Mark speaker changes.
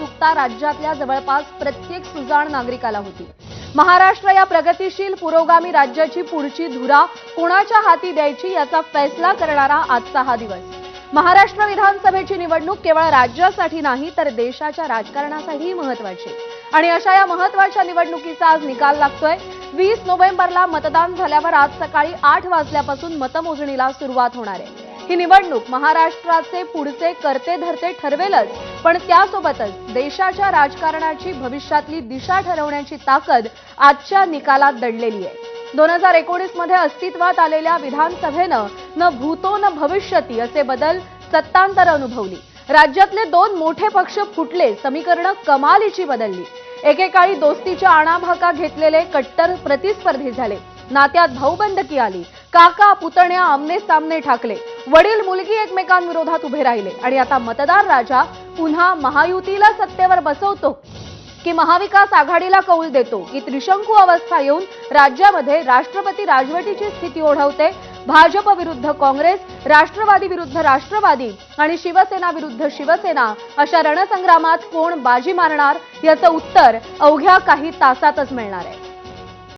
Speaker 1: उत्सुकता राज्यातल्या जवळपास प्रत्येक सुजाण नागरिकाला होती. महाराष्ट्र या प्रगतिशील पुरोगामी राज्याची पुढची धुरा कोणाच्या हाती द्यायची याचा फैसला करणारा आजचा हा दिवस. महाराष्ट्र विधानसभेची निवडणूक केवळ राज्यासाठी नाही तर देशाच्या राजकारणासाठीही महत्वाची आणि अशा या महत्त्वाच्या निवडणुकीचा आज निकाल लागतोय. वीस नोव्हेंबरला मतदान झाल्यावर आज सकाळी आठ वाजल्यापासून मतमोजणीला सुरुवात होणार आहे. ही निवडणूक महाराष्ट्राचे पुढचे करते धरते ठरवेलच. पण त्यासोबतच देशाच्या राजकारणाची भविष्यातली दिशा ठरवण्याची ताकद आजच्या निकालात दडलेली आहे. दोन हजार एकोणीसमध्ये अस्तित्वात आलेल्या विधानसभेनं न भूतो न भविष्यती असे बदल सत्तांतर अनुभवली. राज्यातले दोन मोठे पक्ष फुटले समीकरणं कमालीची बदलली. एकेकाळी दोस्तीच्या आणाभाका घेतलेले कट्टर प्रतिस्पर्धी झाले. नात्यात भाऊबंदकी आली. काका पुतण्या आमने सामने ठाकले. वडील मुलगी एकमेकांविरोधात उभे राहिले आणि आता मतदार राजा पुन्हा महायुतीला सत्तेवर बसवतो. की महाविकास आघाडीला कौल देतो. की त्रिशंकू अवस्था येऊन राज्यामध्ये राष्ट्रपती राजवटीची स्थिती ओढवते. भाजप विरुद्ध काँग्रेस राष्ट्रवादी विरुद्ध राष्ट्रवादी आणि शिवसेना विरुद्ध शिवसेना अशा रणसंग्रामात कोण बाजी मारणार? याचं उत्तर अवघ्या काही तासातच मिळणार आहे.